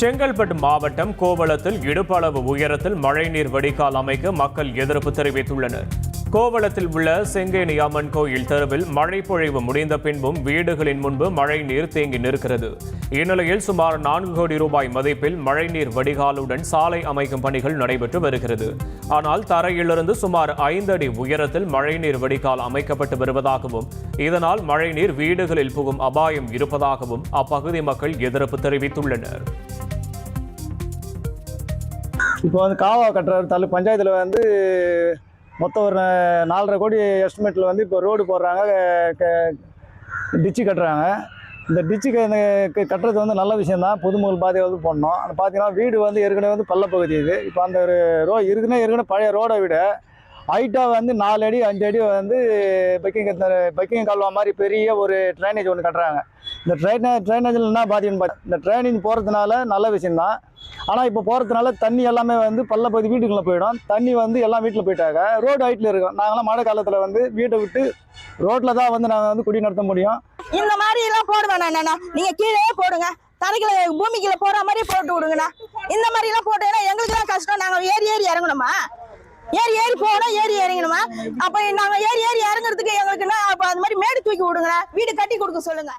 செங்கல்பட்டு மாவட்டம் கோவளத்தில் இடுப்பளவு உயரத்தில் மழைநீர் வடிகால் அமைக்க மக்கள் எதிர்ப்பு தெரிவித்துள்ளனர். கோவளத்தில் உள்ள செங்கேணி அம்மன் கோயில் தெருவில் மழை பொழிவு முடிந்த பின்பும் வீடுகளின் முன்பு மழைநீர் தேங்கி நிற்கிறது. இந்நிலையில் சுமார் நான்கு கோடி ரூபாய் மதிப்பில் மழைநீர் வடிகாலுடன் சாலை அமைக்கும் பணிகள் நடைபெற்று வருகிறது. ஆனால் தரையிலிருந்து சுமார் ஐந்து அடி உயரத்தில் மழைநீர் வடிகால் அமைக்கப்பட்டு வருவதாகவும் இதனால் மழைநீர் வீடுகளில் புகும் அபாயம் இருப்பதாகவும் அப்பகுதி மக்கள் எதிர்ப்பு தெரிவித்துள்ளனர். இப்போ வந்து காவா கட்டுற தள்ளு. பஞ்சாயத்தில் வந்து மொத்தம் ஒரு நாலரை கோடி எஸ்டிமேட்டில் வந்து இப்போ ரோடு போடுறாங்க. டிச்சு கட்டுறாங்க. இந்த டிச்சு கட்டுறது வந்து நல்ல விஷயந்தான் பொதுமக்கள் பாதையை வந்து போடணும். அது பார்த்தீங்கன்னா வீடு வந்து ஏற்கனவே வந்து பள்ளப்பகுதி இது. இப்போ அந்த ஒரு ரோ இருக்குன்னா ஏற்கனவே பழைய ரோடை விட ஹைட்டாக வந்து நாலு அடி அஞ்சு அடி வந்து பைக்கிங் பைக்கிங் கால்வா மாதிரி பெரிய ஒரு ட்ரைனேஜ் ஒன்று கட்டுறாங்க. இந்த ட்ரைனேஜ் ட்ரைனேஜில் என்ன பாதிக்குன்னு பார்த்து இந்த ட்ரைனேஜ் போகிறதுனால நல்ல விஷயந்தான் ஆனால் இப்போ போகிறதுனால தண்ணி எல்லாமே வந்து பள்ளப்பகுதி வீட்டுக்குள்ளே போயிடும். தண்ணி வந்து எல்லாம் வீட்டில் போயிட்டாங்க. ரோடு ஹைட்டில் இருக்கும். நாங்களாம் மழை காலத்தில் வந்து வீட்டை விட்டு ரோட்டில் தான் வந்து நாங்கள் வந்து குடி நடத்த முடியும். இந்த மாதிரி எல்லாம் போட நீங்கள் அண்ணா கீழே போடுங்க. தரைக்குள்ள பூமிக்குள்ள போகிற மாதிரி போட்டு விடுங்கண்ணா. இந்த மாதிரிலாம் போட்டேன்னா போட்டீங்கன்னா எங்களுக்கு தான் கஷ்டம். நாங்கள் ஏறி ஏறி இறங்கணுமா? ஏறி ஏறி போகணும் ஏறி இறங்கணுமா? அப்ப நாங்க ஏறி ஏறி இறங்குறதுக்கு எங்களுக்குன்னா அப்ப அது மாதிரி மேடு தூக்கி விடுங்க வீடு கட்டி கொடுக்க சொல்லுங்க.